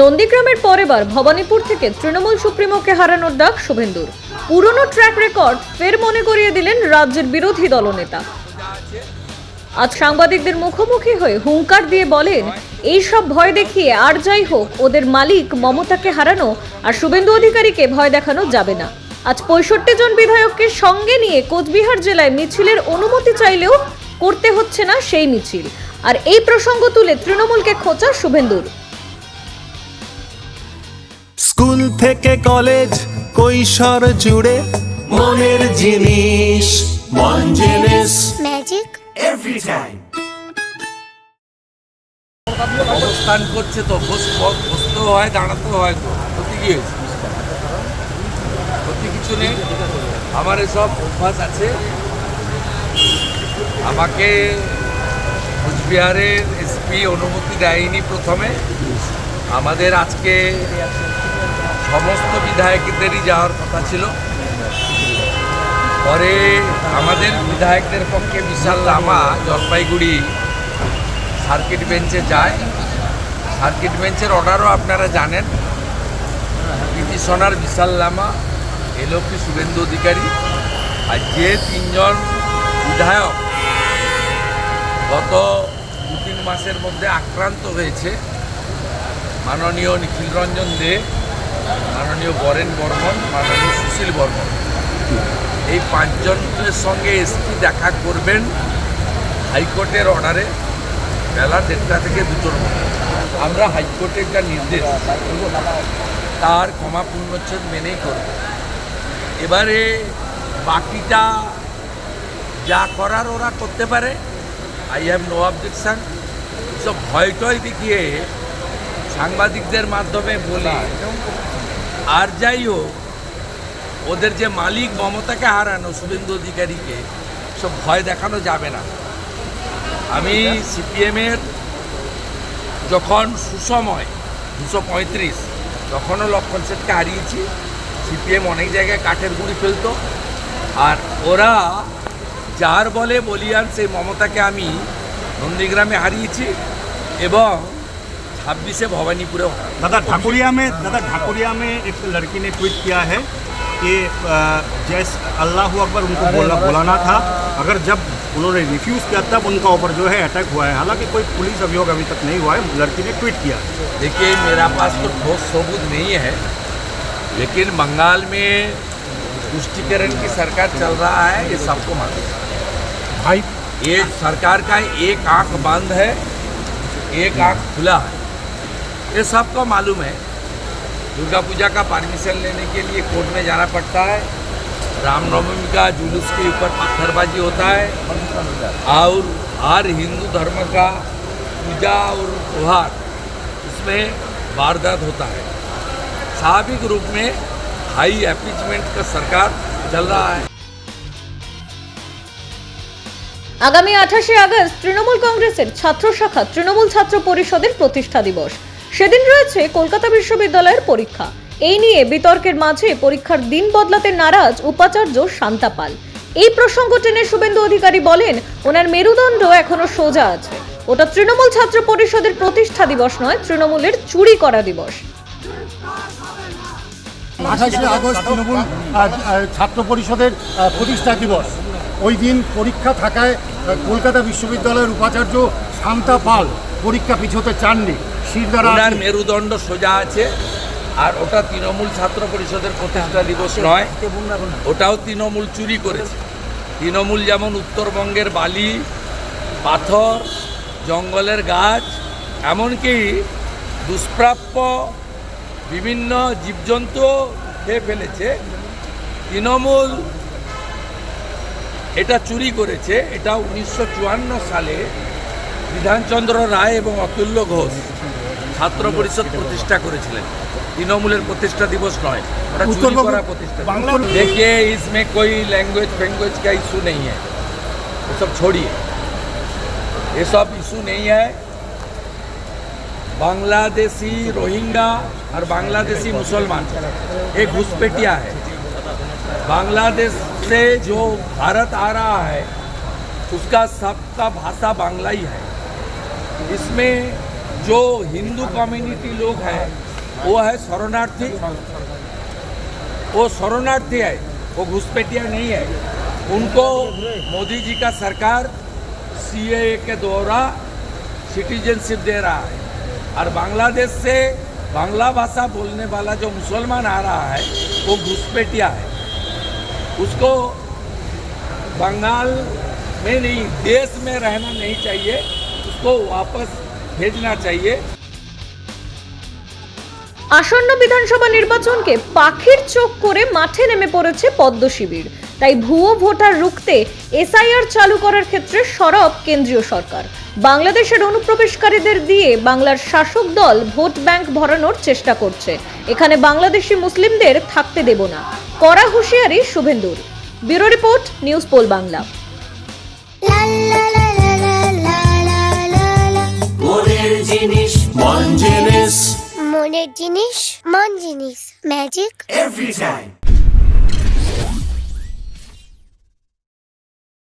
নন্দীগ্রামের পরেবার ভবানীপুর থেকে তৃণমূল সুপ্রিমোকে হারানোর ডাক শুভেন্দুর। পুরনো ট্র্যাক রেকর্ড ফের মনে করিয়ে দিলেন রাজ্যের বিরোধী দলনেতা। আজ সাংবাদিকদের মুখোমুখি হয়ে হুঙ্কার দিয়ে বলেন, এই সব ভয় দেখিয়ে আর যাই হোক, ওদের মালিক মমতাকে হারানো আর শুভেন্দু অধিকারীকে ভয় দেখানো যাবে না। আজ পঁয়ষট্টি জন বিধায়ককে সঙ্গে নিয়ে কোচবিহার জেলায় মিছিলের অনুমতি চাইলেও করতে হচ্ছে না সেই মিছিল। আর এই প্রসঙ্গ তুলে তৃণমূলকে খোঁচা শুভেন্দুর। স্কুল থেকে কলেজ কৈশোর জুড়ে মনের জিনিস মন জিনিস। ম্যাজিক এভরি টাইম অবস্থান করছে তো বস- ব- বসতেও হয় দাঁড়াতেও হয় তো। ক্ষতি কি হয়েছে? ক্ষতি কিছু নেই। আমার এসব অভ্যাস আছে। আমাকে কোচবিহারের এসপি অনুমতি দেয়নি প্রথমে। আমাদের আজকে সমস্ত বিধায়কদেরই যাওয়ার কথা ছিল। পরে আমাদের বিধায়কদের পক্ষে বিশাল লামা জলপাইগুড়ি সার্কিট বেঞ্চে যায়। সার্কিট বেঞ্চের অর্ডারও আপনারা জানেন। পিটিশনার বিশাল লামা এলোপি শুভেন্দু অধিকারী আর যে তিনজন বিধায়ক গত দু তিন মাসের মধ্যে আক্রান্ত হয়েছে, মাননীয় নিখিল রঞ্জন দে মাননীয় বরেন বর্মন, মাননীয় সুশীল বর্মন। এই পাঁচজনের সঙ্গে এসপি দেখা করবেন হাইকোর্টের অর্ডারে বেলা দেড়টা থেকে দুটোর মধ্যে। আমরা হাইকোর্টের যা নির্দেশ, তার ক্ষমা পূর্ণচ্ছেদ মেনেই করব। এবারে বাকিটা যা করার ওরা করতে পারে। আই হ্যাভ নো অবজেকশান সব ভয় টয় দেখিয়ে সাংবাদিকদের মাধ্যমে বলি আর যাই হোক, ওদের যে মালিক মমতাকে হারানো শুভেন্দু অধিকারীকে সব ভয় দেখানো যাবে না। আমি সিপিএমের যখন সুসময়, দুশো পঁয়ত্রিশ, তখনও লক্ষণ সেটকে হারিয়েছি। সিপিএম অনেক জায়গায় কাঠের গুঁড়ি ফেলতো। আর ওরা যার বলে বলিয়ান সেই মমতাকে আমি নন্দীগ্রামে হারিয়েছি এবং छब्बीस भवानीपुरम दादा ठाकुरिया में दादा ठाकुरिया में एक लड़की ने ट्वीट किया है कि जैस अल्लाह अकबर उनको बोलना बुलाना था। अगर जब उन्होंने रिफ्यूज़ किया तब उनका ऊपर जो है अटैक हुआ है। हालाँकि कोई पुलिस अभियोग अभी तक नहीं हुआ है लड़की ने ट्वीट किया देखिए मेरा पास तो ठोस सबूत नहीं है लेकिन बंगाल में पुष्टिकरण की सरकार चल रहा है ये सबको मालूम भाई ये सरकार का एक आँख बंद है एक आँख खुला है। ये सबको मालूम है दुर्गा पूजा का परमिशन लेने के लिए कोर्ट में जाना पड़ता है रामनवमी का जुलूस के ऊपर पत्थरबाजी होता है और हर हिंदू धर्म का पूजा और त्यौहार उसमें वारदात होता है स्वाभाविक रूप में हाई एपिचमेंट का सरकार चल रहा है আগামী আঠাশে আগস্ট তৃণমূল কংগ্রেসের ছাত্র শাখা তৃণমূল ছাত্র পরিষদের প্রতিষ্ঠা দিবস সেদিন রয়েছে কলকাতা বিশ্ববিদ্যালয়ের পরীক্ষা। এই নিয়ে বিতর্কের মাঝে পরীক্ষার দিন বদলাতে নারাজ উপাচার্য শান্তা পাল। এই প্রসঙ্গ টেনে শুভেন্দু অধিকারী বলেন, ওনার মেরুদণ্ড এখনও সোজা আছে। ওটা তৃণমূল ছাত্র পরিষদের প্রতিষ্ঠা দিবস নয়, তৃণমূলের চুরি করা দিবস। আঠাশে আগস্ট তৃণমূল ছাত্র পরিষদের প্রতিষ্ঠা দিবস। ওই দিন পরীক্ষা থাকায় কলকাতা বিশ্ববিদ্যালয়ের উপাচার্য শান্তা পাল পরীক্ষা পিছোতে চাননি। ওনার মেরুদণ্ড সোজা আছে আর ওটা তৃণমূল ছাত্র পরিষদের প্রতিষ্ঠা দিবস নয়। ওটাও তৃণমূল চুরি করেছে। তৃণমূল যেমন উত্তরবঙ্গের বালি পাথর জঙ্গলের গাছ এমনকি দুষ্প্রাপ্য বিভিন্ন জীবজন্তু খেয়ে ফেলেছে। তৃণমূল এটা চুরি করেছে। এটা উনিশশো চুয়ান্ন সালে বিধানচন্দ্র রায় এবং অতুল্য ঘোষ ছাত্র পরিষদ প্রতিষ্ঠা করেছিলেন তৃণমূলের প্রতিষ্ঠা দিবস নয় ওটা চুরি উত্তরবঙ্গ- করা প্রতিষ্ঠা দিবস। বাংলা- देखिए इसमें कोई लैंग्वेज फैंग्वेज का इशू नहीं है वो सब छोड़िए ये सब इशू नहीं है बांग्लादेशी रोहिंगा और बांग्लादेशी मुसलमान एक घुसपैठिया है बांग्लादेश से जो भारत आ रहा है उसका सबका भाषा बांग्ला ही है इसमें जो हिंदू कम्युनिटी लोग हैं, वो है शरणार्थी। वो शरणार्थी है, वो घुसपैठिया नहीं है। उनको मोदी जी का सरकार सी के द्वारा सिटीजनशिप दे रहा है। और बांग्लादेश से बांग्ला भाषा बोलने वाला जो मुसलमान आ रहा है, वो घुसपैठिया है। उसको बंगाल में नहीं, देश में रहना नहीं चाहिए, उसको वापस भेजना चाहिए আসন্ন বিধানসভা নির্বাচনকে পাখির চোখ করে মাঠে নেমে পড়েছে পদ্ম শিবির তাই ভুয়ো ভোটার রুখতে এসআইআর চালু করার ক্ষেত্রে সরব কেন্দ্রীয় সরকার বাংলাদেশের অনুপ্রবেশকারীদের দিয়ে বাংলার শাসক দল ভোট ব্যাংক ভরানোর চেষ্টা করছে এখানে বাংলাদেশি মুসলিমদের থাকতে দেব না কড়া হুঁশিয়ারি শুভেন্দুর bureau report news pole Bangla জিনিস মন জিনিস। মনের জিনিস মন জিনিস। Magic every time